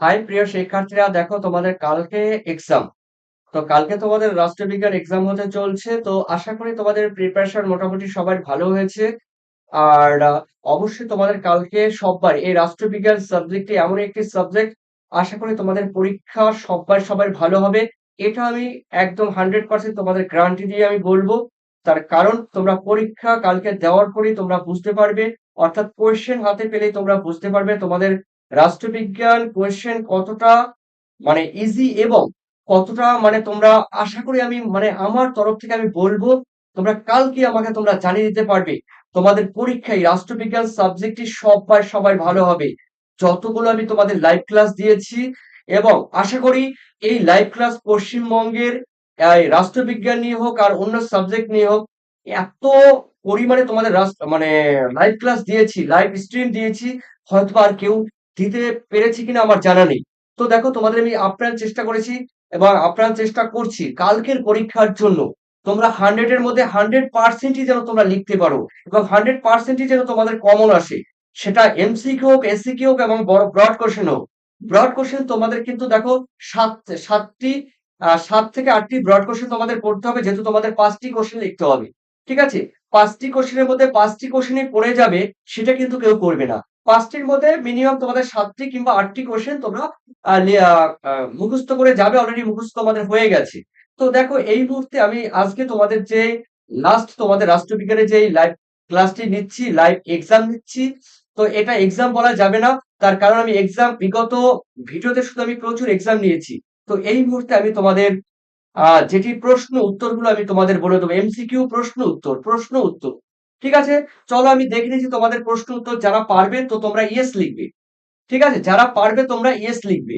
High প্রিয় শিক্ষার্থীরা, দেখো তোমাদের কালকে এক্সাম তো কালকে তোমাদের রাষ্ট্রবিজ্ঞান এক্সাম হতে চলছে, তো আশা করি তোমাদের প্রিপারেশন মোটামুটি সবার ভালো হয়েছে। আর অবশ্যই তোমাদের কালকে সববার, এই রাষ্ট্রবিজ্ঞান সাবজেক্টটি এমন একটি সাবজেক্ট আশা করি তোমাদের পরীক্ষা সববার সবার ভালো হবে। এটা আমি একদম হান্ড্রেড পার্সেন্ট তোমাদের গ্যারান্টি দিয়ে আমি বলব। তার কারণ, তোমরা পরীক্ষা কালকে দেওয়ার পরেই তোমরা বুঝতে পারবে। অর্থাৎ কোয়েশ্চেন হাতে পেলেই তোমরা বুঝতে পারবে তোমাদের রাষ্ট্রবিজ্ঞান কোয়েশ্চেন কতটা মানে ইজি এবং কতটা মানে তোমরা, আশা করি আমি মানে আমার তরফ থেকে আমি বলব, তোমরা কালকে আমাকে তোমরা জানিয়ে দিতে পারবে, তোমাদের পরীক্ষায় রাষ্ট্রবিজ্ঞান সাবজেক্টটি সবাই সবাই ভালো হবে। যতগুলো আমি তোমাদের লাইভ ক্লাস দিয়েছি এবং আশা করি এই লাইভ ক্লাস পশ্চিমবঙ্গের রাষ্ট্রবিজ্ঞান নিয়ে হোক আর অন্য সাবজেক্ট নিয়ে হোক, এত পরিমাণে তোমাদের মানে লাইভ ক্লাস দিয়েছি লাইভ স্ট্রিম দিয়েছি হয়তো আর কেউ দিতে পেরেছি কিনা আমার জানা নেই। তো দেখো, তোমাদের আমি আপ্রাণ চেষ্টা করেছি এবং আপ্রাণ চেষ্টা করছি কালকের পরীক্ষার জন্য। তোমরা হান্ড্রেড এর মধ্যে হান্ড্রেড পার্সেন্টই যেন তোমরা লিখতে পারো এবং হান্ড্রেড পার্সেন্টই যেন তোমাদের কমন আসে। সেটা এমসিকি হোক এসিকি হোক এবং ব্রড কোশ্চেন হোক। ব্রড কোশ্চেন তোমাদের কিন্তু দেখো, সাত, সাতটি সাত থেকে আটটি ব্রড কোশ্চেন তোমাদের পড়তে হবে, যেহেতু তোমাদের পাঁচটি কোশ্চেন লিখতে হবে। ঠিক আছে? পাঁচটি কোশ্চেনের মধ্যে পাঁচটি কোশ্চেনই পড়ে যাবে, সেটা কিন্তু কেউ করবে না। পাঁচটির মধ্যে মিনিমাম তোমাদের সাতটি কিংবা আটটি কোশ্চেন তোমরা মুখস্থ করে যাবে অলরেডি মুখস্থ তোমাদের হয়ে গেছে। তো দেখো, এই মুহূর্তে আমি আজকে তোমাদের যে লাস্ট তোমাদের রাষ্ট্রবিজ্ঞানের যে লাইভ ক্লাসটি নিচ্ছি লাইভ এক্সাম নিচ্ছি, তো এটা এক্সাম বলা যাবে না। তার কারণ আমি এক্সাম বিগত ভিডিওতে শুধু আমি প্রচুর এক্সাম নিয়েছি। তো এই মুহূর্তে আমি তোমাদের, আহ, যেটি প্রশ্ন উত্তরগুলো আমি তোমাদের বলে দেবো। এমসিকিউ প্রশ্ন উত্তর প্রশ্ন উত্তর। ঠিক আছে? চলো আমি দেখে নিয়েছি তোমাদের প্রশ্ন উত্তর, যারা পারবে তো তোমরা ইয়েস লিখবে। ঠিক আছে? যারা পারবে তোমরা ইয়েস লিখবে।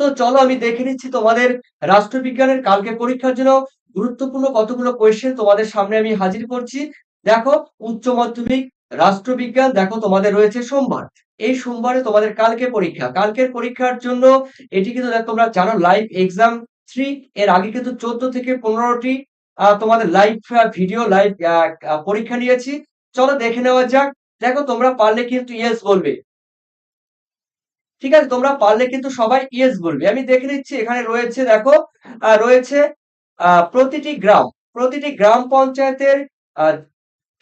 তো চলো আমি দেখে নিচ্ছি তোমাদের রাষ্ট্রবিজ্ঞানের কালকে পরীক্ষার জন্য গুরুত্বপূর্ণ কতগুলো কোয়েশ্চেন তোমাদের সামনে আমি হাজির করছি। দেখো, উচ্চ মাধ্যমিক রাষ্ট্রবিজ্ঞান, দেখো তোমাদের রয়েছে সোমবার। এই সোমবারে তোমাদের কালকে পরীক্ষা। কালকের পরীক্ষার জন্য এটি কিন্তু তোমরা জানো লাইভ এক্সাম থ্রি এর আগে কিন্তু চোদ্দ থেকে পনেরোটি তোমাদের লাইভ ভিডিও লাইভ পরীক্ষা নিয়েছি। চলো দেখে নেওয়া যাক। দেখো, তোমরা পারলে কিন্তু ইয়েস বলবে। ঠিক আছে, তোমরা পারলে কিন্তু সবাই ইয়েস বলবে। আমি দেখে নিচ্ছি, এখানে রয়েছে, দেখো রয়েছে প্রতিটি গ্রাম প্রতিটি গ্রাম পঞ্চায়েতের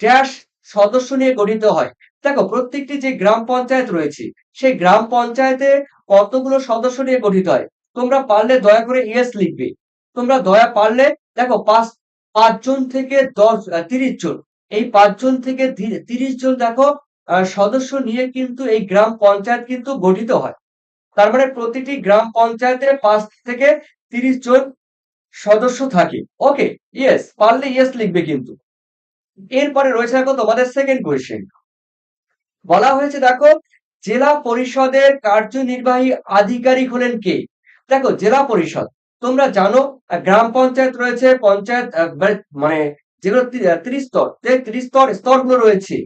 ড্যাশ সদস্য নিয়ে গঠিত হয়। দেখো, প্রত্যেকটি যে গ্রাম পঞ্চায়েত রয়েছে, সেই গ্রাম পঞ্চায়েতে কতগুলো সদস্য নিয়ে গঠিত হয়? তোমরা পারলে দয়া করে ইয়েস লিখবে। তোমরা দয়া পারলে, দেখো, পাঁচ পাঁচজন থেকে দশ তিরিশ জন। এই পাঁচজন থেকে তিরিশ জন দেখো সদস্য নিয়ে কিন্তু এই গ্রাম পঞ্চায়েত কিন্তু গঠিত হয়। তার মানে প্রতিটি গ্রাম পঞ্চায়েতে পাঁচ থেকে তিরিশ জন সদস্য থাকে। ওকে ইয়েস পারলে ইয়েস লিখবে কিন্তু। এরপরে রয়েছে দেখো তোমাদের সেকেন্ড কোয়েশ্চেন বলা হয়েছে দেখো, জেলা পরিষদের কার্যনির্বাহী আধিকারিক হলেন কে? দেখো, জেলা পরিষদ। তোমরা জানো গ্রাম পঞ্চায়েত রয়েছে, পঞ্চায়েত মানে- মানে যেগুলো ত্রিস্তর ত্রিস্তর স্তরগুলো রয়েছে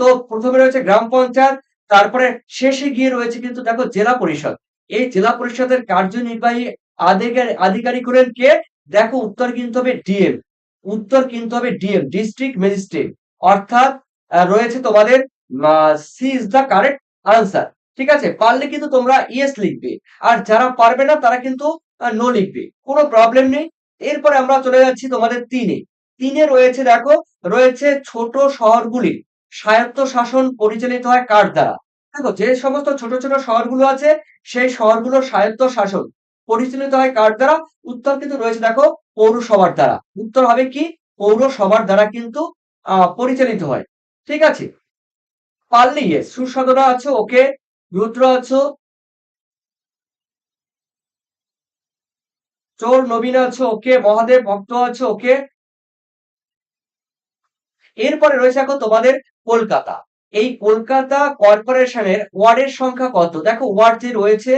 তো প্রথমে রয়েছে গ্রাম পঞ্চায়েত, তারপরে শেষে গিয়ে রয়েছে কিন্তু দেখো জেলা পরিষদ। এই জেলা পরিষদের কার্যনির্বাহী আধিকারিক হলেন কে? দেখো উত্তর কিন্তু হবে ডিএম, উত্তর কিন্তু হবে ডিএম, ডিস্ট্রিক্ট ম্যাজিস্ট্রেট। অর্থাৎ রয়েছে তোমাদের C is the correct answer, ঠিক আছে? পারলে কিন্তু তোমরা ইয়েস লিখবে, আর যারা পারবে না তারা কিন্তু নো লিখবে কোনো প্রবলেম নেই। এরপরে আমরা চলে যাচ্ছি তোমাদের তিনে। তিনে রয়েছে দেখো, রয়েছে ছোট শহরগুলি। স্বায়ত্ত শাসন পরিচালিত হয় কার দ্বারা? দেখো, যে সমস্ত ছোট ছোট শহরগুলো আছে, সেই শহরগুলোর স্বায়ত্ত শাসন পরিচালিত হয় কার দ্বারা? উত্তর কিন্তু রয়েছে দেখো, পৌরসভার দ্বারা। উত্তর হবে কি? পৌরসভার দ্বারা কিন্তু পরিচালিত হয়। ঠিক আছে? পারলে ইয়েস আছো ওকে রুদ্র আছো চোর নবীন আছো, ওকে, মহাদেব ভক্ত আছো, ওকে। এরপরে রয়েছে এখন তোমাদের কলকাতা। এই কলকাতা কর্পোরেশনের ওয়ার্ডের সংখ্যা কত? দেখো, ওয়ার্ড যে রয়েছে,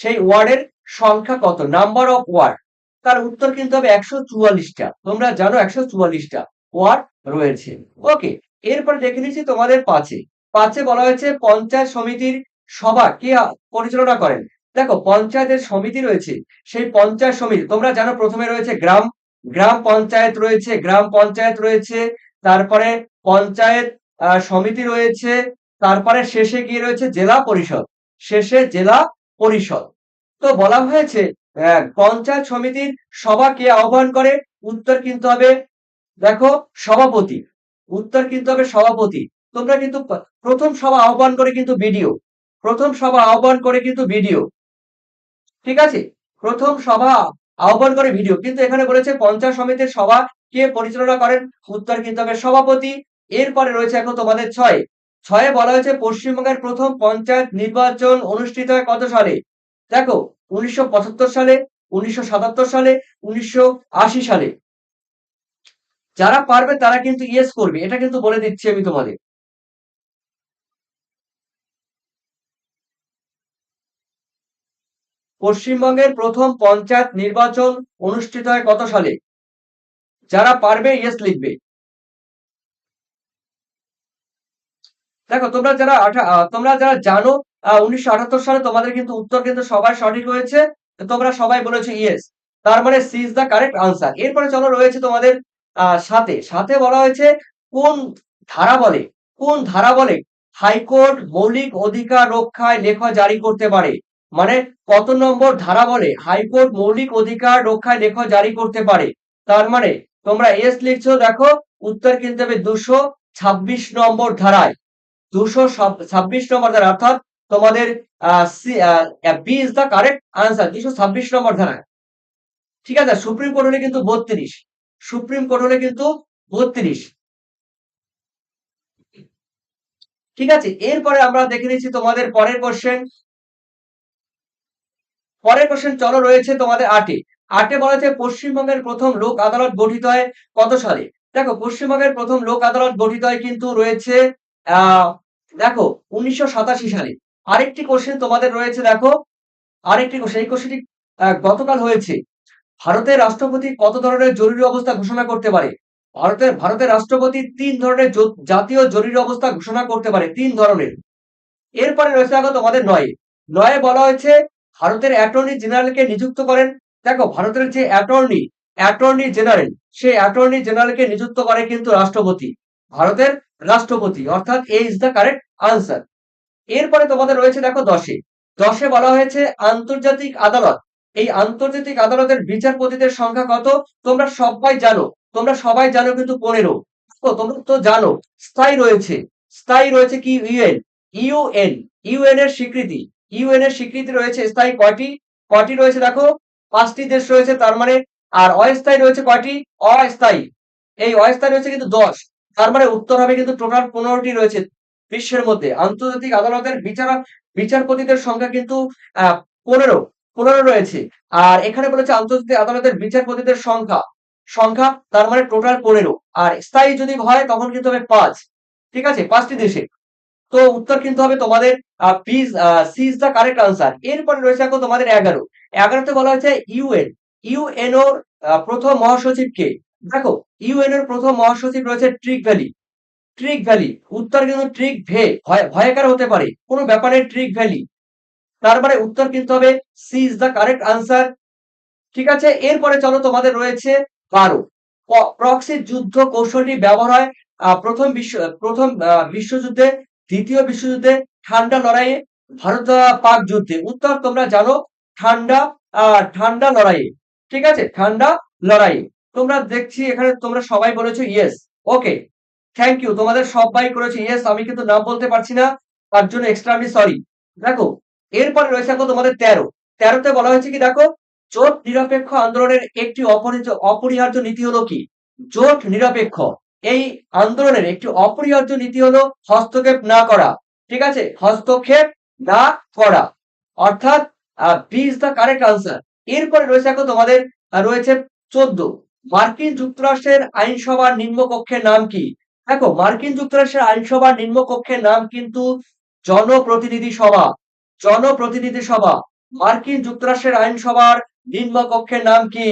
সেই ওয়ার্ডের সংখ্যা কত? নাম্বার অফ ওয়ার্ড তার উত্তর কিন্তু হবে একশো চুয়াল্লিশটা। তোমরা জানো একশো চুয়াল্লিশটা ওয়ার্ড রয়েছে। ওকে, এরপরে দেখে নিচ্ছি তোমাদের পাঁচে। পাঁচে বলা হয়েছে পঞ্চায়েত সমিতির সভা। কে পরিচালনা করেন? দেখো, পঞ্চায়েতের সমিতি রয়েছে, সেই পঞ্চায়েত সমিতি, তোমরা জানো প্রথমে রয়েছে গ্রাম গ্রাম পঞ্চায়েত রয়েছে, গ্রাম পঞ্চায়েত রয়েছে, তারপরে পঞ্চায়েত সমিতি রয়েছে, তারপরে শেষে গিয়ে রয়েছে জেলা পরিষদ, শেষে জেলা পরিষদ। তো বলা হয়েছে পঞ্চায়েত সমিতির সভা কে আহ্বান করে? উত্তর কিন্তু হবে, দেখো, সভাপতি। উত্তর কিন্তু হবে সভাপতি। তোমরা কিন্তু প্রথম সভা আহ্বান করে কিন্তু ভিডিও প্রথম সভা আহ্বান করে কিন্তু ভিডিও ঠিক আছে? প্রথম সভা আহ্বান করে ভিডিও। কিন্তু এখানে বলেছে পঞ্চায়েত সমিতির সভা কে পরিচালনা করেন? উত্তর কিন্তু হবে সভাপতি। এরপরে রয়েছে এখন তোমাদের ছয়। ছয়ে বলা হয়েছে পশ্চিমবঙ্গের প্রথম পঞ্চায়েত নির্বাচন অনুষ্ঠিত হয় কত সালে? দেখো, উনিশশো পঁচাত্তর সালে, উনিশশো সাতাত্তর সালে, উনিশশো আশি সালে। যারা পারবে তারা কিন্তু ইয়েস করবে। এটা কিন্তু বলে দিচ্ছি আমি তোমাদের। পশ্চিমবঙ্গের প্রথম পঞ্চায়েত নির্বাচন অনুষ্ঠিত হয় কত সালে? যারা পারবে ইয়েস লিখবে। দেখো, তোমরা যারা তোমরা যারা জানো উনিশশো সালে তোমাদের কিন্তু উত্তর কিন্তু সবাই সঠিক হয়েছে তোমরা সবাই বলেছ ইয়েস তার মানে C is the correct answer এরপরে চলো রয়েছে তোমাদের সাথে সাথে বলা হয়েছে, কোন ধারা বলে? কোন ধারা বলে? হাইকোর্ট মৌলিক অধিকার রক্ষায় লেখা জারি করতে পারে। মানে কত নম্বর ধারা বলে? হাইকোর্ট মৌলিক অধিকার রক্ষায় লেখা জারি করতে পারে। তার মানে তোমরা এস লিখছো, দেখো, উত্তর কিন্তু হবে দুশো ছাব্বিশ নম্বর ধারায়। দুশো ছাব্বিশ নম্বর ধারা অর্থাৎ তোমাদের B is the correct answer দুশো ছাব্বিশ নম্বর ধারায়। ঠিক আছে? সুপ্রিম কোর্ট হলে কিন্তু বত্রিশ। সুপ্রিম কোর্ট হলে কিন্তু বত্রিশ। ঠিক আছে? এরপরে আমরা দেখে নিচ্ছি তোমাদের পরের কোশ্চেন পরের কোশ্চেন চলো রয়েছে তোমাদের আটে আটে বলা হয়েছে, পশ্চিমবঙ্গের প্রথম লোক আদালত গঠিত হয় কত সালে? দেখো, পশ্চিমবঙ্গের প্রথম লোক আদালত গঠিত হয় কিন্তু রয়েছে দেখো, উনিশশো সাতাশি সালে। আরেকটি কোশ্চেন তোমাদের রয়েছে, দেখো, আরেকটি কোশ্চেন এই কোশ্চেনটি গতকাল হয়েছে। ভারতের রাষ্ট্রপতি কত ধরনের জরুরি অবস্থা ঘোষণা করতে পারে? ভারতের ভারতের রাষ্ট্রপতি তিন ধরনের জাতীয় জরুরি অবস্থা ঘোষণা করতে পারে, তিন ধরনের। এরপরে রয়েছে, দেখো, তোমাদের নয় নয়ে বলা হয়েছে ভারতের অ্যাটর্নি জেনারেলকে নিযুক্ত করেন। দেখো, ভারতের যে অ্যাটর্নি অ্যাটর্নি জেনারেল সে অ্যাটর্নি জেনারেলকে নিযুক্ত করে কিন্তু রাষ্ট্রপতি, ভারতের রাষ্ট্রপতি, অর্থাৎ A is the correct answer এরপরে তোমাদের রয়েছে দেখো দশে। দশে বলা হয়েছে, আন্তর্জাতিক আদালত। এই আন্তর্জাতিক আদালতের বিচারপতিদের সংখ্যা কত? তোমরা সবাই জানো। তোমরা সবাই জানো কিন্তু পনেরো। তোমরা তো জানো, স্থায়ী রয়েছে। স্থায়ী রয়েছে কি? ইউএন। ইউএন। ইউএন এর স্বীকৃতি। ইউএন এর স্বীকৃতি রয়েছে, স্থায়ী কয়টি? কয়টি রয়েছে দেখো? পাঁচটি দেশ রয়েছে তার মানে আর অস্থায়ী রয়েছে কয়টি? অস্থায়ী। এই অস্থায়ী রয়েছে কিন্তু দশ। তার মানে উত্তর হবে কিন্তু টোটাল পনেরোটি রয়েছে বিশ্বের মধ্যে। আন্তর্জাতিক আদালতের বিচার, বিচারপতিদের সংখ্যা কিন্তু পনেরো। পনেরো রয়েছে। আর এখানে বলেছে আন্তর্জাতিক আদালতের বিচারপতিদের সংখ্যা। সংখ্যা তার মানে টোটাল পনেরো। আর স্থায়ী যদি হয় তখন কিন্তু হবে পাঁচ। ঠিক আছে? পাঁচটি দেশে। তো উত্তর কিন্তু হবে তোমাদের please C is the correct answer এরপরে রয়েছে এখন তোমাদের এগারো। এগারোতে বলা হয়েছে ইউএন ইউএনওর প্রথম মহাসচিব কে? দেখো ইউএন এর প্রথম মহাসচিব রয়েছে ট্রিক ভ্যালি ট্রিক ভ্যালি উত্তর কিন্তু ট্রিক ভে ভয়কার হতে পারে, কোনো ব্যাপারে ট্রিক ভ্যালি তার মানে উত্তর কিন্তু হবে C is the correct answer ঠিক আছে? এরপরে চলো তোমাদের রয়েছে বারো। প্রক্সি যুদ্ধ কৌশলটি ব্যবহার হয় প্রথম বিশ্ব, প্রথম বিশ্বযুদ্ধে দ্বিতীয় বিশ্বযুদ্ধে ঠান্ডা লড়াইয়ে ভারত পাক যুদ্ধে। উত্তর তোমরা জানো, ঠান্ডা ঠান্ডা লড়াইয়ে। ঠিক আছে? ঠান্ডা লড়াই তোমরা দেখছি এখানে তোমরা সবাই বলেছ ইয়েস ওকে থ্যাংক ইউ তোমাদের সবাই করেছ ইয়েস আমি কিন্তু নাম বলতে পারছি না। তার জন্য এক্সট্রামলি সরি দেখো, এরপরে রয়েছে তোমাদের তেরো। তেরোতে বলা হয়েছে কি দেখো, জোট নিরপেক্ষ আন্দোলনের একটি অপরিহার্য নীতি হলো কি? জোট নিরপেক্ষ। এই আন্দোলনের একটি অপরিহার্য নীতি হলো হস্তক্ষেপ না করা, ঠিক আছে? হস্তক্ষেপ না করা। অর্থাৎ B is the correct answer এরপরে রয়েছে এখন তোমাদের রয়েছে চোদ্দ। মার্কিন যুক্তরাষ্ট্রের আইনসভার নিম্নকক্ষের নাম কি? দেখো, মার্কিন যুক্তরাষ্ট্রের আইনসভার নিম্নকক্ষের নাম কিন্তু জনপ্রতিনিধি সভা জনপ্রতিনিধি সভা। মার্কিন যুক্তরাষ্ট্রের আইনসভার নিম্নকক্ষের নাম কি?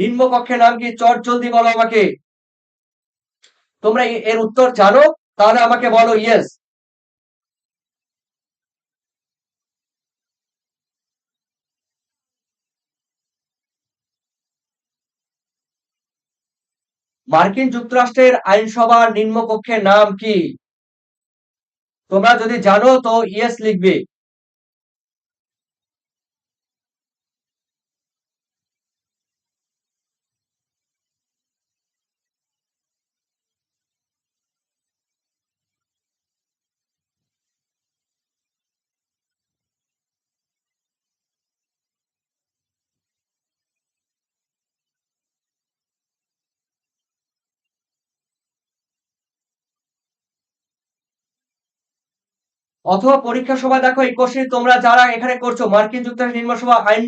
নিম্নকক্ষের নাম কি? চট জলদি বলো আমাকে। তোমরা এর উত্তর জানো, তাহলে আমাকে বলো ইয়েস মার্কিন যুক্তরাষ্ট্রের আইনসভার নিম্নকক্ষের নাম কি? তোমরা যদি জানো তো ইয়েস লিখবে। অথবা পরীক্ষার সময় দেখো এই কোশ্চেন তোমরা যারা এখানে করছ, মার্কিন যুক্তরাষ্ট্র নির্মাণ সভা, আইন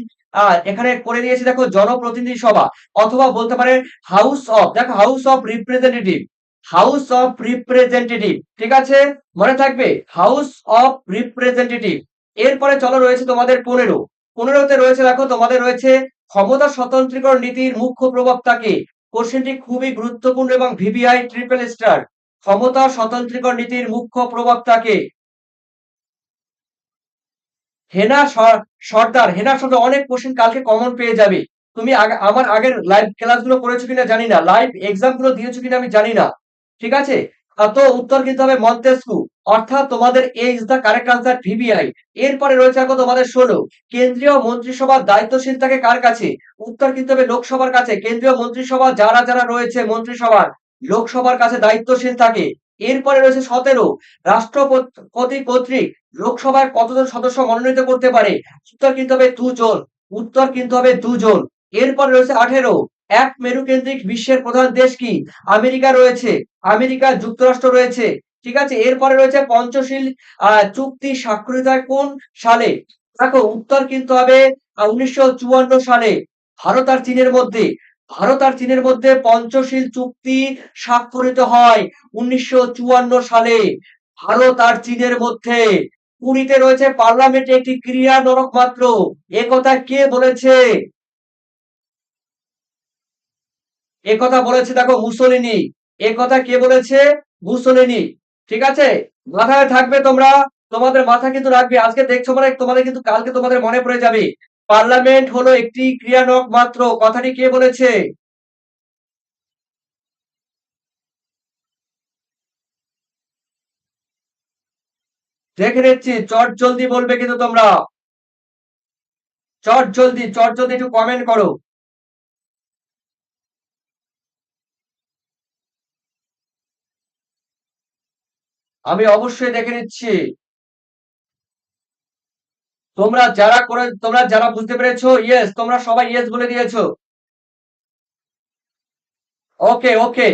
এখানে করে দিয়েছে দেখো জনপ্রতিনিধি সভা, অথবা বলতে পারে হাউস অফ দেখো house of representative house of representative ঠিক আছে? মনে থাকবে? হাউস অফ রিপ্রেজেন্টেটিভ এরপরে চলো রয়েছে তোমাদের পনেরো। পনেরোতে রয়েছে, দেখো তোমাদের রয়েছে ক্ষমতা স্বতন্ত্রীকরণ নীতির মুখ্য প্রবক্তাকে, কোশ্চেনটি খুবই গুরুত্বপূর্ণ এবং ভিভিআই ট্রিপল স্টার ক্ষমতা স্বতন্ত্রীকরণ নীতির মুখ্য প্রবক্তাকে হেনা সর- সর্দার, হেনা সর্দার অনেক কোশ্চেন কালকে কমন পেয়ে যাবে। তুমি আমার আগের লাইভ ক্লাসগুলো করেছ কিনা জানি না। লাইভ এক্সামগুলো দিয়েছ কিনা আমি জানি না। ঠিক আছে? তো উত্তর কিন্তু হবে মন্তেস্কু অর্থাৎ তোমাদের A is the correct answer VVI এরপরে রয়েছে দেখো তোমাদের ষোলো কেন্দ্রীয় মন্ত্রিসভার দায়িত্বশীল থাকে কার কাছে? উত্তর কিন্তু হবে লোকসভার কাছে। কেন্দ্রীয় মন্ত্রিসভা যারা যারা রয়েছে মন্ত্রিসভার, লোকসভার কাছে দায়িত্বশীল থাকে। এরপরে রয়েছে সতেরো। রাষ্ট্রপতি কর্তৃক লোকসভায় কতজন সদস্য মনোনীত করতে পারে? উত্তর কিন্তু হবে দুজন। উত্তর কিন্তু হবে দুজন। এরপরে রয়েছে আঠেরো। এক মেরু কেন্দ্রিক বিশ্বের প্রধান দেশ কি? আমেরিকা রয়েছে। আমেরিকা যুক্তরাষ্ট্র রয়েছে। ঠিক আছে? এরপরে রয়েছে পঞ্চশীল চুক্তি স্বাক্ষরিত কোন সালে? দেখো, উত্তর কিন্তু হবে উনিশশো চুয়ান্ন সালে। ভারত আর চীনের মধ্যে। ভারত আর চীনের মধ্যে পঞ্চশীল চুক্তি স্বাক্ষরিত হয় উনিশশো চুয়ান্ন সালে। ভারত আর চীনের মধ্যে পুরীতে রয়েছে পার্লামেন্টে একটি ক্রিয়া নরক মাত্র। এ কথা কে বলেছে? এ কথা বলেছে দেখো মুসলিনি। এ কথা কে বলেছে? মুসলিনি। ঠিক আছে? মাথায় থাকবে তোমরা। তোমাদের মাথা কিন্তু রাখবে। আজকে দেখছ মানে তোমাদের কিন্তু কালকে তোমাদের মনে পড়ে যাবে। পার্লামেন্ট হলো একটি ক্রিয়ানক মাত্র। কথাটি কে বলেছে? দেখে নিচ্ছি, চট জলদি বলবে কিন্তু তোমরা। চট জলদি চট জলদি একটু কমেন্ট করো। আমি অবশ্যই দেখে নিচ্ছি। তোমরা যারা করে, তোমরা যারা বুঝতে পেরেছ ইয়েস তোমরা সবাই ইয়েস বলে দিয়েছ। ওকে ওকে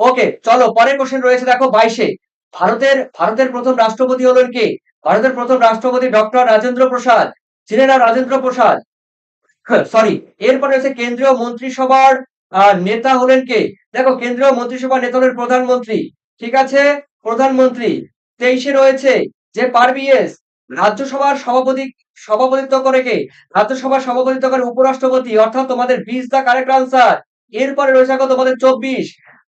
ওকে চলো, পরের কোশ্চেন রয়েছে, দেখো, বাইশে। ভারতের ভারতের প্রথম রাষ্ট্রপতি হলেন কে? ভারতের প্রথম রাষ্ট্রপতি ডক্টর রাজেন্দ্র প্রসাদ। ছিলেন না রাজেন্দ্র প্রসাদ? সরি এরপরে হচ্ছে কেন্দ্রীয় মন্ত্রিসভার নেতা হলেন কে? দেখো, কেন্দ্রীয় মন্ত্রিসভার নেতা হলেন প্রধানমন্ত্রী। ঠিক আছে? প্রধানমন্ত্রী। তেইশে রয়েছে যে পারবিএস রাজ্যসভার সভাপতি, সভাপতিত্ব করে কে? রাজ্যসভার সভাপতিত্ব করে উপরাষ্ট্রপতি, অর্থাৎ তোমাদের বিশ দা কারেক্ট আনসার এরপরে রয়েছে তোমাদের চব্বিশ।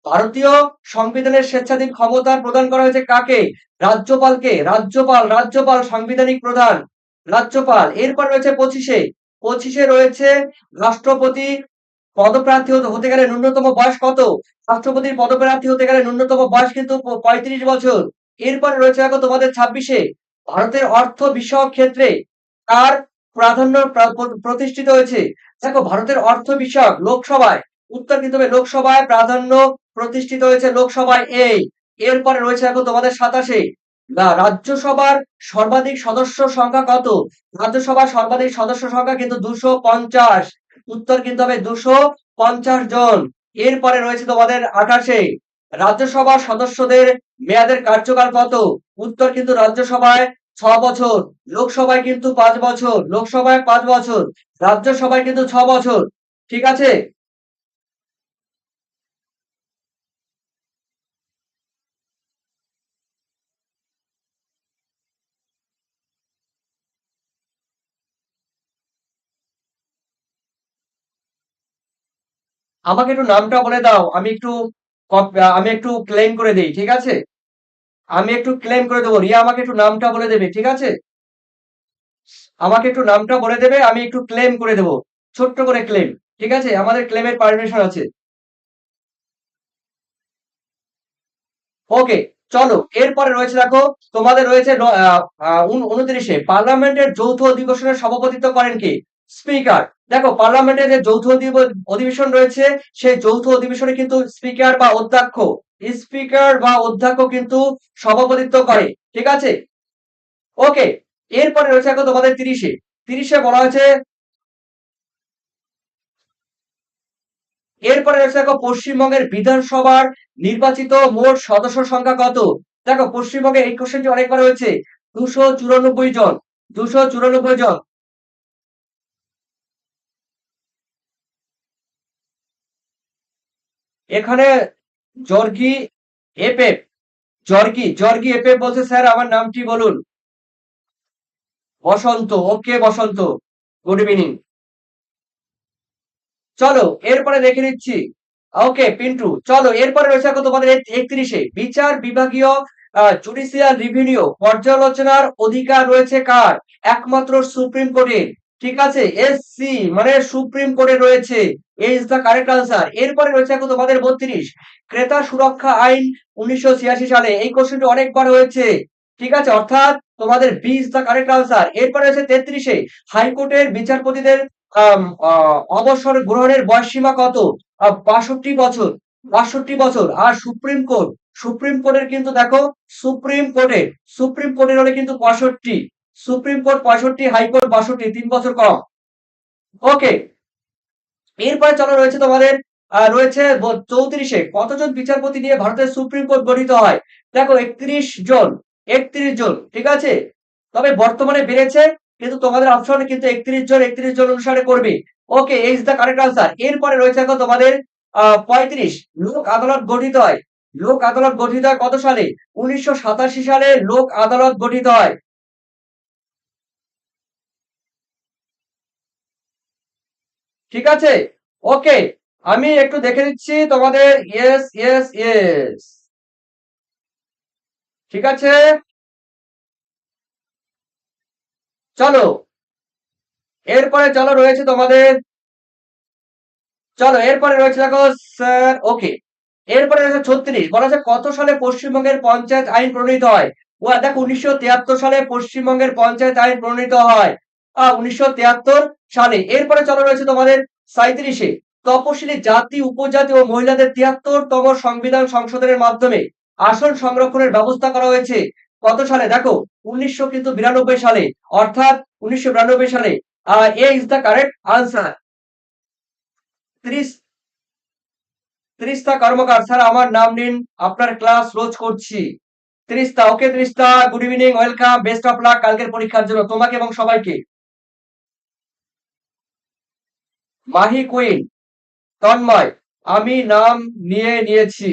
ভারতীয় সংবিধানের স্বেচ্ছাধীন ক্ষমতা প্রদান করা হয়েছে কাকে? রাজ্যপালকে। রাজ্যপাল রাজ্যপাল সাংবিধানিক প্রধান। রাজ্যপাল, এরপর রয়েছে পঁচিশে। পঁচিশে রয়েছে রাষ্ট্রপতি পদপ্রার্থী হতে গেলে ন্যূনতম বয়স কত? রাষ্ট্রপতির পদপ্রার্থী হতে গেলে ন্যূনতম বয়স কিন্তু পঁয়ত্রিশ বছর। এরপরে রয়েছে দেখো তোমাদের ছাব্বিশে, ভারতের অর্থ বিষয়ক ক্ষেত্রে তার প্রাধান্য প্রতিষ্ঠিত হয়েছে? দেখো ভারতের অর্থ বিষয়ক লোকসভায়, উত্তর কিন্তু লোকসভায় প্রাধান্য প্রতিষ্ঠিত হয়েছে লোকসভায় এই এরপরে রয়েছে দেখো তোমাদের সাতাশে রাজ্যসভার সর্বাধিক সদস্য সংখ্যা কত? রাজ্যসভার সর্বাধিক সদস্য সংখ্যা কিন্তু দুশো পঞ্চাশ, উত্তর কিন্তু হবে দুশো পঞ্চাশ জন, এরপরে রয়েছে তোমাদের আঠাশে রাজ্যসভার সদস্যদের মেয়াদের কার্যকাল কত? উত্তর কিন্তু রাজ্যসভায় ছ বছর, লোকসভায় কিন্তু পাঁচ বছর, লোকসভায় পাঁচ বছর, রাজ্যসভায় কিন্তু ছ বছর। ঠিক আছে? আমাকে একটু নামটা বলে দাও, আমি একটু আমি একটু ক্লেম করে দেই, ঠিক আছে? আমি একটু ক্লেম করে দেবো। রিয়া আমাকে একটু নামটা বলে দেবে, ঠিক আছে? আমাকে একটু নামটা বলে দেবে, আমি একটু ক্লেম করে দেবো। ছোট্ট করে ক্লেম ঠিক আছে? আমাদের ক্লেমের পারমিশন আছে। ওকে চলো, এরপরে রয়েছে দেখো, তোমাদের রয়েছে উনত্রিশে। পার্লামেন্টের যৌথ অধিবেশনের সভাপতিত্ব করেন কে? স্পিকার। দেখো, পার্লামেন্টের যে যৌথ অধিবেশন রয়েছে, সেই যৌথ অধিবেশনে কিন্তু স্পিকার বা অধ্যক্ষ, স্পিকার বা অধ্যক্ষ কিন্তু সভাপতিত্ব করে, ঠিক আছে? ওকে, এরপরে রয়েছে দেখো তোমাদের তিরিশে। তিরিশে বলা হয়েছে, এরপরে রয়েছে দেখো, পশ্চিমবঙ্গের বিধানসভার নির্বাচিত মোট সদস্য সংখ্যা কত? দেখো, পশ্চিমবঙ্গে এই কোশ্চেনটি অনেকবার হয়েছে, দুশো চুরানব্বই জন, দুশো চুরানব্বই জন। এখানে জর্গি এপেপ, জর্গি জর্গি এপেপ বলছে, স্যার, আমার নামটি বলুন? Basanta, okay Basanta, good evening. চলো, এরপরে দেখে নিচ্ছি। ওকে, পিন্টু, চলো, এরপরে রয়েছে এখন তোমাদের একত্রিশে। বিচার বিভাগীয় জুডিশিয়াল রিভিনিউ পর্যালোচনার অধিকার রয়েছে কার? একমাত্র সুপ্রিম কোর্টের। ঠিক আছে এসসি মানে সুপ্রিম কোর্টে রয়েছে ইজ দ্য কারেক্ট আনসার এরপরে রয়েছে এখন তোমাদের বত্রিশ। ক্রেতা সুরক্ষা আইন উনিশশো ছিয়াশি সালে, এই কোশ্চেনটি অনেকবার হয়েছে। ঠিক আছে, অর্থাৎ তোমাদের B is the correct answer এরপরে রয়েছে তেত্রিশে, হাইকোর্টের বিচারপতিদের অবসর গ্রহণের বয়সসীমা কত? বাষট্টি বছর বাষট্টি বছর। আর সুপ্রিম কোর্ট, সুপ্রিম কোর্টের কিন্তু দেখো, সুপ্রিম কোর্টের সুপ্রিম কোর্টের হলে কিন্তু পঁয়ষট্টি। সুপ্রিম কোর্ট পঁয়ষট্টি হাইকোর্ট বাষট্টি, তিন বছর কম ওকে এরপরে চলো রয়েছে তোমাদের রয়েছে চৌত্রিশে। কতজন বিচারপতি নিয়ে ভারতের সুপ্রিম কোর্ট গঠিত হয়? দেখো, একত্রিশ জন একত্রিশ জন, ঠিক আছে? তবে বর্তমানে বেড়েছে, কিন্তু তোমাদের অপশন কিন্তু একত্রিশ জন একত্রিশ জন অনুসারে করবে। Okay is the correct answer এরপরে রয়েছে এখন তোমাদের পঁয়ত্রিশ। লোক আদালত গঠিত হয়। লোক আদালত গঠিত হয় কত সালে? উনিশশো সাতাশি সালে লোক আদালত গঠিত হয়। ঠিক আছে? ওকে, আমি একটু দেখে দিচ্ছি তোমাদের ইয়েস ইয়েস ইয়েস ঠিক আছে? চলো, এরপরে চলো রয়েছে তোমাদের, চলো, এরপরে রয়েছে দেখো স্যার ওকে এরপরে রয়েছে ছত্রিশ, বলা যায় কত সালে পশ্চিমবঙ্গের পঞ্চায়েত আইন প্রণীত হয়? ও দেখো, উনিশশো তিয়াত্তর সালে পশ্চিমবঙ্গের পঞ্চায়েত আইন প্রণীত হয়। উনিশশো সালে। এরপরে চলো রয়েছে তোমাদের সাঁত্রিশে তপশিলি জাতি, উপজাতি ও মহিলাদের তিয়াত্তরতম সংবিধান সংশোধনের মাধ্যমে আসন সংরক্ষণের ব্যবস্থা করা হয়েছে। কত সালে? দেখো, উনিশশো কিন্তু বিরানব্বই সালে। অর্থাৎ উনিশশো বিরানব্বই সালে। A is the correct answer ত্রিশ, ত্রিশটা কর্মকার। স্যার, আমার নাম নিন, আপনার ক্লাস রোজ করছি। ত্রিশটা okay ত্রিশটা good evening welcome best of luck কালকের পরীক্ষার জন্য তোমাকে এবং সবাইকে। মাহি কুইন, তন্ময়, আমি নাম নিয়ে নিয়েছি।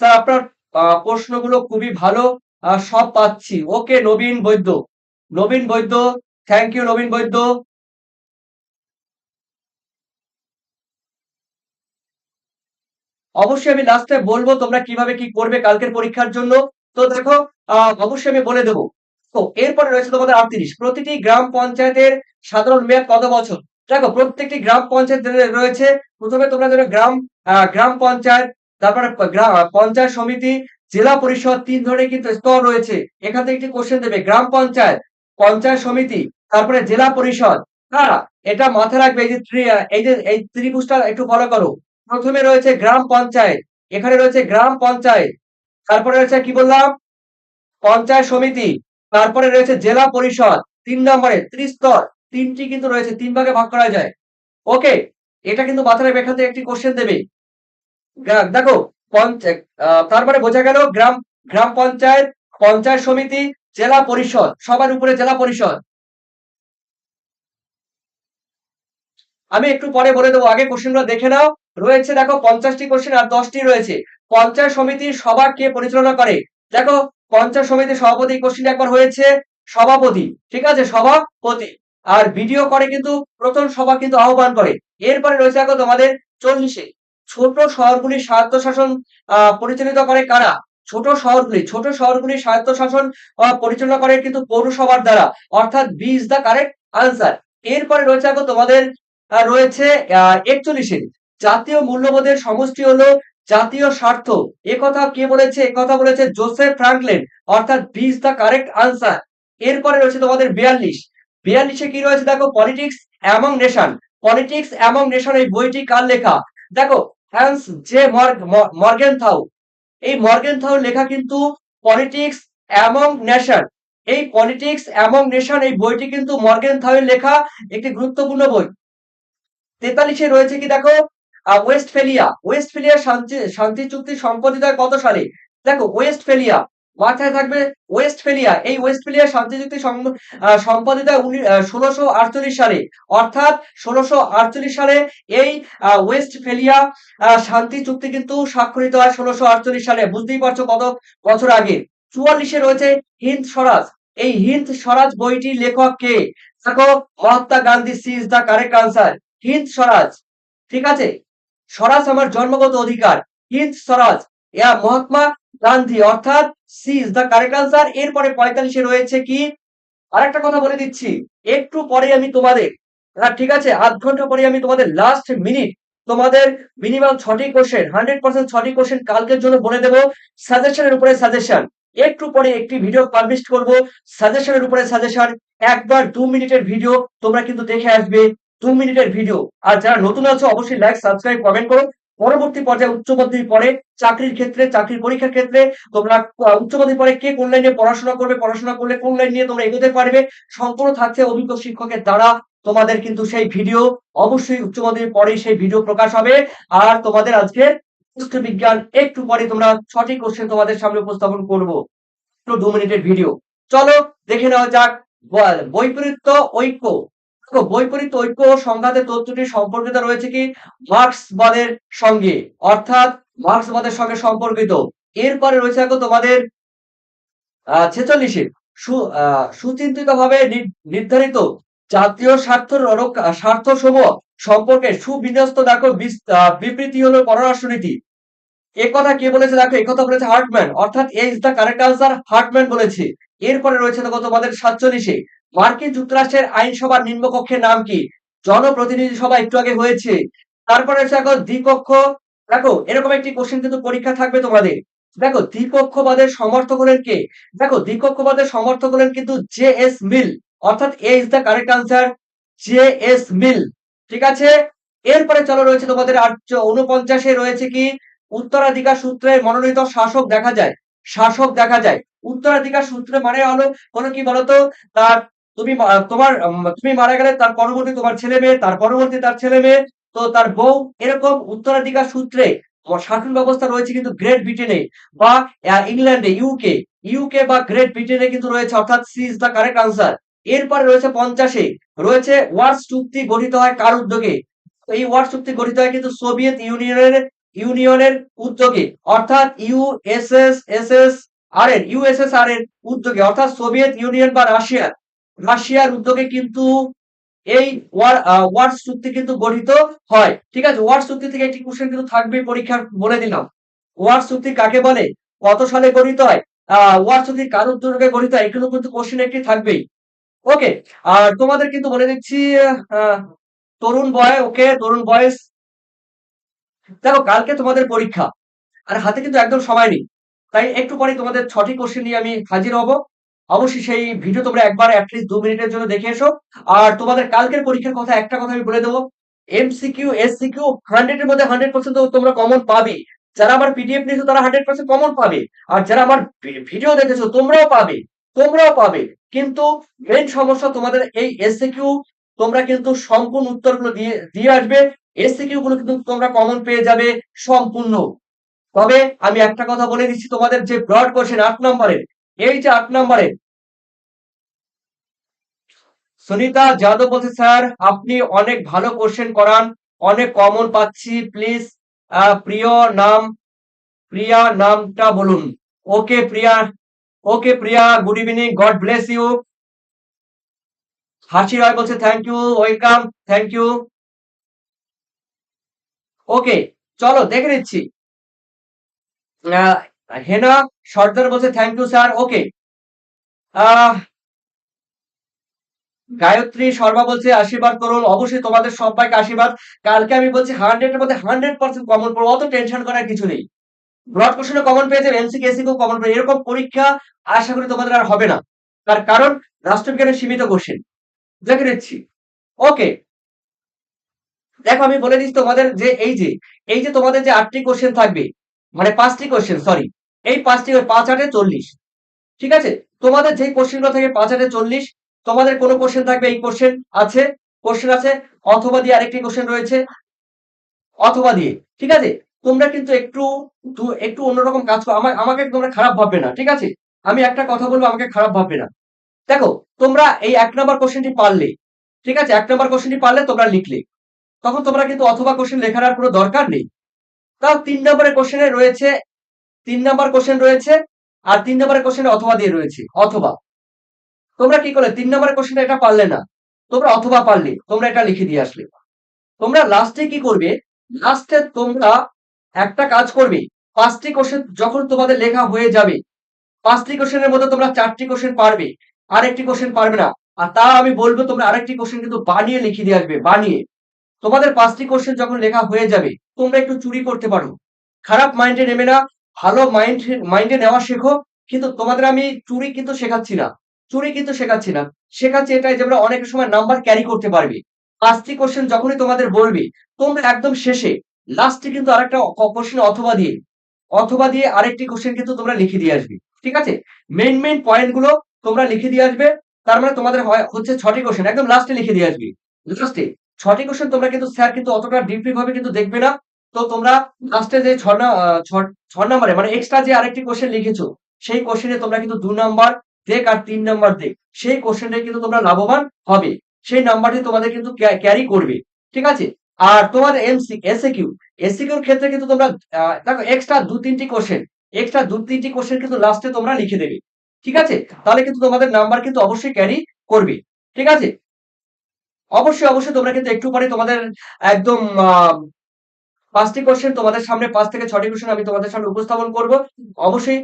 স্যার, আপনার প্রশ্নগুলো খুবই ভালো সব পাচ্ছি। Okay, Nabin Baidya. Nabin Baidya thank you Nabin Baidya. অবশ্যই আমি লাস্টে বলব তোমরা কীভাবে কি করবে কালকের পরীক্ষার জন্য। তো দেখো অবশ্যই আমি বলে দেবো। তো এরপরে রয়েছে তোমাদের আটত্রিশ। প্রতিটি গ্রাম পঞ্চায়েতের সাধারণ মেয়াদ কত বছর? দেখো, প্রত্যেকটি গ্রাম পঞ্চায়েত রয়েছে। প্রথমে তোমরা যেন গ্রাম গ্রাম পঞ্চায়েত, তারপরে পঞ্চায়েত সমিতি, জেলা পরিষদ, তিন ধরনের কিন্তু স্তর রয়েছে। এখান থেকে একটি কোশ্চেন দেবে, গ্রাম পঞ্চায়েত পঞ্চায়েত সমিতি, তারপরে জেলা পরিষদ। হ্যাঁ এটা মাথায় রাখবে, এই যে এই যে, এই ত্রিভুজটা একটু ফলো করো। প্রথমে রয়েছে গ্রাম পঞ্চায়েত, এখানে রয়েছে গ্রাম পঞ্চায়েত, তারপরে রয়েছে কি বললাম? পঞ্চায়েত সমিতি, তারপরে রয়েছে জেলা পরিষদ, তিন নম্বরে ত্রিস্তর। তিনটি কিন্তু রয়েছে, তিন ভাগে ভাগ করা যায়। ওকে এটা কিন্তু মাথায় থেকে একটি কোশ্চেন দেবে। দেখো তারপরে বোঝা গেল গ্রাম গ্রাম পঞ্চায়েত পঞ্চায়েত সমিতি, জেলা পরিষদ, সবার উপরে জেলা পরিষদ। আমি একটু পরে বলে দেবো, আগে কোশ্চেনগুলো দেখে নাও। রয়েছে, দেখো, পঞ্চাশটি কোশ্চেন আর দশটি রয়েছে। পঞ্চায়েত সমিতির সভা কে পরিচালনা করে? দেখো, পঞ্চায়েত সমিতির সভাপতি কোশ্চেন একবার হয়েছে, সভাপতি। ঠিক আছে, সভাপতি। আর ভিডিও করে কিন্তু প্রথম সভা কিন্তু আহ্বান করে। এরপরে রয়েছে দেখো তোমাদের চল্লিশে। ছোট শহরগুলির স্বায়ত্তশাসন পরিচালিত করে কারা? ছোট শহরগুলি। ছোট শহরগুলি স্বায়ত্ত স্বায়ত্তশাসন পরিচালনা করে কিন্তু পৌরসভার দ্বারা। অর্থাৎ B is the correct answer. এরপরে রয়েছে এখন তোমাদের রয়েছে একচল্লিশে। জাতীয় মূল্যবোধের সমষ্টি হলো জাতীয় স্বার্থ। কথা কে বলেছে? কথা বলেছে জোসেফ ফ্রাঙ্কলেন, অর্থাৎ B is the correct answer. এরপরে রয়েছে তোমাদের বিয়াল্লিশ। বিয়াল্লিশে কি রয়েছে? দেখো politics among nation politics among nation এই বইটি কার লেখা? দেখো হ্যান্স জে মর্গেন থাউ এই মর্গেন থাউ লেখা কিন্তু পলিটিক্স অ্যামং নেশন এই পলিটিক্স অ্যামং নেশন এই বইটি কিন্তু মর্গেন থাউয়ের লেখা, একটি গুরুত্বপূর্ণ বই। তেতাল্লিশে রয়েছে কি দেখো? ওয়েস্টফেলিয়া ওয়েস্টফেলিয়া শান্তি শান্তি চুক্তি সম্পাদিত কত সালে? দেখো ওয়েস্ট ফেলিয়া মাথায় থাকবে ওয়েস্ট ফেলিয়া এই ওয়েস্ট ফেলিয়া শান্তি চুক্তি সম্পাদিত ষোলোশো আটচল্লিশ সালে। অর্থাৎ ষোলোশো সালে এই আহ, ওয়েস্ট ফেলিয়া শান্তি চুক্তি কিন্তু স্বাক্ষরিত হয় ষোলোশো আটচল্লিশ সালে। বুঝতেই পারছ কত বছর আগে। চুয়াল্লিশে রয়েছে হিন্দ স্বরাজ। এই হিন্দ স্বরাজ বইটির লেখক কে? দেখো Mahatma Gandhi C is the correct answer. Hind Swaraj. ঠিক আছে? স্বরাজ আমার জন্মগত অধিকার। হিন্দ স্বরাজ। ইয়া মহাত্মা গান্ধী, অর্থাৎ C is the correct answer. এরপরে পঁয়তাল্লিশে রয়েছে কি? আরেকটা কথা বলে দিচ্ছি। একটু পরে আমি তোমাদের হ্যাঁ ঠিক আছে, আধ ঘণ্টা পরে আমি তোমাদের লাস্ট মিনিট তোমাদের মিনিমাম ছটি কোশ্চেন হান্ড্রেড পার্সেন্ট ছটি কোশ্চেন কালকের জন্য বলে দেবো। সাজেশনের উপরে সাজেশন একটু পরে একটি ভিডিও পাবলিশ করব। সাজেশনের উপরে সাজেশন একবার দু মিনিটের ভিডিও তোমরা কিন্তু দেখে আসবে। দু মিনিটের ভিডিও আর যারা নতুন আছো, অবশ্যই লাইক সাবস্ক্রাইব কমেন্ট করো। পরবর্তী পর্যায়ে উচ্চ মাধ্যমিক পরে চাকরির ক্ষেত্রে, চাকরির পরীক্ষার ক্ষেত্রে তোমরা উচ্চ মাধ্যমিক পরে কে কোন লাইনে পড়াশোনা করবে, পড়াশোনা করলে কোন লাইন নিয়ে তোমরা এগোতে পারবে, সম্পূর্ণ থাকছে অভিজ্ঞ শিক্ষকের দ্বারা। তোমাদের কিন্তু সেই ভিডিও, অবশ্যই উচ্চ মাধ্যমিক পরে সেই ভিডিও প্রকাশ হবে। আর তোমাদের আজকে বিজ্ঞান একটু পরে তোমরা সঠিক কোশ্চেন তোমাদের সামনে উপস্থাপন করব। দু মিনিটের ভিডিও। চলো দেখে নেওয়া যাক বৈপরীত্য ঐক্য। দেখো বৈপরীত্য ঐক্য সংঘাতের তথ্যটি সম্পর্কিত রয়েছে কি? মার্ক্সবাদের সঙ্গে, অর্থাৎ মার্ক্সবাদের সঙ্গে সম্পর্কিত। এরপরে রয়েছে দেখো তোমাদের ছেচল্লিশে। সুচিন্তিত ভাবে নির্ধারিত জাতীয় স্বার্থ স্বার্থ সমূহ সম্পর্কে সুবিন্যস্ত দেখো বিবৃতি হলো পররাষ্ট্রনীতি। এ কথা কে বলেছে? দেখো এই কথা বলেছে হার্টম্যান, অর্থাৎ A is the correct answer, Hartmann বলেছে। এরপরে রয়েছে দেখো তোমাদের সাতচল্লিশে। মার্কিন যুক্তরাষ্ট্রের আইনসভার নিম্নকক্ষের নাম কি? জনপ্রতিনিধি সভা একটু আগে হয়েছে। তারপরে দেখো দ্বিকক্ষ দেখো এরকম একটি কোশ্চেন কিন্তু পরীক্ষা থাকবে তোমাদের। দেখো দ্বিকক্ষবাদের সমর্থক হলেন কে? দেখো দ্বিকক্ষবাদের সমর্থক হলেন কিন্তু জে এস মিল, অর্থাৎ A is the correct answer J S Mill. ঠিক আছে? এরপরে চলো রয়েছে তোমাদের আট উনপঞ্চাশে রয়েছে কি? উত্তরাধিকার সূত্রে মনোনীত শাসক দেখা যায়। শাসক দেখা যায়। উত্তরাধিকার সূত্রে মানে হলো হলো কি বলতো? তার তুমি তোমার তুমি মারা গেলে তার পরবর্তী তোমার ছেলে মেয়ে, তার পরবর্তী তার ছেলে মেয়ে, তো তার বউ এরকম উত্তরাধিকার সূত্রে শাসন ব্যবস্থা রয়েছে কিন্তু গ্রেট ব্রিটেনে বা ইংল্যান্ডে ইউকে ইউকে বা গ্রেট ব্রিটেনে কিন্তু রয়েছে, অর্থাৎ C is the correct answer এরপরে রয়েছে পঞ্চাশে, রয়েছে ওয়ার্স চুক্তি গঠিত হয় কার উদ্যোগে? এই ওয়ার্স চুক্তি গঠিত হয় কিন্তু সোভিয়েত ইউনিয়নের ইউনিয়নের উদ্যোগে, অর্থাৎ ইউএসএস এসএস আর এর ইউএসএসআর এর উদ্যোগে, অর্থাৎ সোভিয়েত ইউনিয়ন বা রাশিয়ার রাশিয়ার উদ্যোগে কিন্তু এই ওয়ার চুক্তি কিন্তু গঠিত হয়। ঠিক আছে? ওয়ার্স চুক্তি থেকে একটি কোশ্চেন কিন্তু থাকবে পরীক্ষার, বলে দিলাম। ওয়ার্স চুক্তি কাকে বলে? কত সালে গঠিত হয়? আহ ওয়ার্স চুক্তি কার উদ্যোগে গঠিত হয়? এখানেও কিন্তু কোশ্চেন একটি থাকবেই। ওকে আর তোমাদের কিন্তু বলে দিচ্ছি তরুণ বয় ওকে তরুণ বয়স। দেখো, কালকে তোমাদের পরীক্ষা। আর হাতে কিন্তু একদম সময় নেই। তাই একটু পরে তোমাদের ছটি কোশ্চেন নিয়ে আমি হাজির হব। অবশ্যই সেই ভিডিও তোমরা একবার অ্যাটলিস্ট দু মিনিটের জন্য দেখে এসো। আর তোমাদের কালকের পরীক্ষার কথা একটা কথা আমি বলে দেবো। এমসিকিউ এসসিকিউ হান্ড্রেড এর মধ্যে হান্ড্রেড পার্সেন্ট তোমরা কমন পাবে। যারা আমার পিডিএফ নিয়েছো তারা হান্ড্রেড পার্সেন্ট কমন পাবে। আর যারা আমার ভিডিও দেখেছ তোমরাও পাবে। তোমরাও পাবে। কিন্তু মেন সমস্যা তোমাদের এই এসসিকিউ তোমরা কিন্তু সম্পূর্ণ উত্তরগুলো দিয়ে দিয়ে আসবে। এসসিকিউ গুলো কিন্তু তোমরা কমন পেয়ে যাবে সম্পূর্ণ। তবে আমি একটা কথা বলে দিচ্ছি তোমাদের যে ব্রড কোশ্চেন আট নম্বরের। এই যে আট নম্বরের সুনিতা যাদব বলছে, স্যার, আপনি অনেক ভালো কোশ্চেন করান, অনেক কমন পাচ্ছি। প্লিজ প্রিয় নাম, প্রিয়া নামটা বলুন। Okay Priya okay Priya good evening God bless you Hasi Roy বলছে thank you welcome thank you okay চলো, দেখে নিচ্ছি। হেনা, সর্দার বলছে thank you sir okay Gayatri Sharma বলছে, আশীর্বাদ করুন অবশ্যই তোমাদের সবাইকে আশীর্বাদ। কালকে আমি বলছি, হান্ড্রেড এর মধ্যে হান্ড্রেড পার্সেন্ট কমন পড়ব অত টেনশন করার কিছু নেই। ব্রড কোশ্চেনে কমন পেয়ে যাবে এমসি কেসি কেও কমন পেয়ে এরকম পরীক্ষা আশা করি তোমাদের আর হবে না। তার কারণ, রাষ্ট্রবিজ্ঞানের সীমিত কোশ্চেন দেখে নিচ্ছি। ওকে দেখো, আমি বলে দিচ্ছি তোমাদের যে, এই যে এই যে তোমাদের যে আটটি কোশ্চেন থাকবে মানে পাঁচটি কোশ্চেন সরি এই পাঁচটি পাঁচ আটে চল্লিশ। ঠিক আছে? তোমাদের যে কোশ্চেনগুলো থাকে পাঁচ আটে চল্লিশ, তোমাদের কোনো কোশ্চেন থাকবে এই কোশ্চেন আছে কোশ্চেন আছে, অথবা দিয়ে আরেকটি কোশ্চেন রয়েছে, অথবা দিয়ে। ঠিক আছে? তোমরা কিন্তু একটু একটু অন্যরকম কাজ করো। আমা- আমাকে তোমরা খারাপ ভাববে না, ঠিক আছে? আমি একটা কথা বলব, আমাকে খারাপ ভাববে না। দেখো, তোমরা এই এক নম্বর কোশ্চেনটি পারলে, ঠিক আছে? এক নম্বর কোশ্চেনটি পারলে তোমরা লিখলে। তখন তোমরা কিন্তু অথবা কোশ্চেন লেখার আর কোনো দরকার নেই। তাও তিন নম্বরের কোশ্চেনে রয়েছে তিন নাম্বার কোশ্চেন রয়েছে আর তিন নাম্বার কোশ্চেনে অথবা দিয়ে রয়েছে, অথবা। তোমরা কি করলে? তিন নম্বরের কোশ্চেনটা এটা পারলে না। তোমরা অথবা পারলে, তোমরা এটা লিখে দিয়ে আসলে। তোমরা লাস্টে কি করবে? লাস্টে তোমরা একটা কাজ করবে। পাঁচটি কোশ্চেন যখন তোমাদের লেখা হয়ে যাবে, পাঁচটি কোশ্চেনের মধ্যে তোমরা চারটি কোশ্চেন পারবে। আরেকটি কোশ্চেন পারবে না। আর তা আমি বলব, তোমরা আরেকটি কোশ্চেন কিন্তু বানিয়ে লিখে দিয়ে আসবে, বানিয়ে। তোমাদের পাঁচটি কোশ্চেন যখন লেখা হয়ে যাবে, তোমরা একটু চুরি করতে পারো। খারাপ মাইন্ডে নেবে না। ভালো মাইন্ড মাইন্ডে নেওয়া শেখো, কিন্তু তোমাদের আমি চুরি কিন্তু শেখাচ্ছি না। চুরি কিন্তু শেখাচ্ছি না। শেখাচ্ছি এটাই যে আমরা অনেক সময় নাম্বার ক্যারি করতে পারবে। পাঁচটি কোশ্চেন যখনই তোমাদের বলবে, তোমরা একদম শেষে লাস্টে কিন্তু আরেকটা কোশ্চেন অথবা দিয়ে অথবা দিয়ে আরেকটি কোশ্চেন কিন্তু তোমরা লিখে দিয়ে আসবে। ঠিক আছে? মেইন মেইন পয়েন্টগুলো তোমরা লিখে দিয়ে আসবে। তার মানে তোমাদের হচ্ছে ছটি কোশ্চেন একদম লাস্টে লিখে দিয়ে আসবে। লাস্টে ছটি কোশ্চেন তোমরা কিন্তু স্যার কিন্তু অতটা ডিপলি ভাবে কিন্তু দেখবে না। তো তোমরা লাস্টে যে ছ না আহ, ছ- ছ মানে এক্সট্রা যে আরেকটি কোশ্চেন লিখেছো সেই কোশ্চেনে তোমরা কিন্তু দু নম্বর দেখ আর তিন নাম্বার দেখ সেই কোশ্চেনটাই কিন্তু তোমরা লাভবান হবে। সেই নাম্বারটি তোমাদের কিন্তু ক্যারি করবে ঠিক আছে? আর তোমাদের এমসি এসএ কিউ এসএ কিউর ক্ষেত্রে কিন্তু তোমরা দেখো এক্সট্রা দু তিনটি কোশ্চেন এক্সট্রা দু তিনটি কোশ্চেন কিন্তু লাস্টে তোমরা লিখে দেবে ঠিক আছে? তাহলে কিন্তু তোমাদের নাম্বার কিন্তু অবশ্যই ক্যারি করবে ঠিক আছে? অবশ্যই অবশ্যই তোমরা কিন্তু একটু পরে তোমাদের একদম পাঁচটি কোশ্চেন তোমাদের সামনে, পাঁচ থেকে ছটি কোশ্চেন আমি তোমাদের সামনে উপস্থাপন করব। অবশ্যই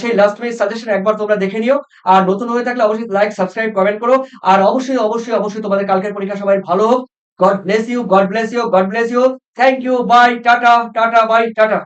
সেই লাস্ট মিনিট সাজেশন একবার তোমরা দেখে নিও। আর নতুন হয়ে থাকলে অবশ্যই লাইক সাবস্ক্রাইব কমেন্ট করো। আর অবশ্যই অবশ্যই অবশ্যই তোমাদের কালকের পরীক্ষা সবাই ভালো হোক। God bless you God bless you God bless you thank you bye tata tata bye tata.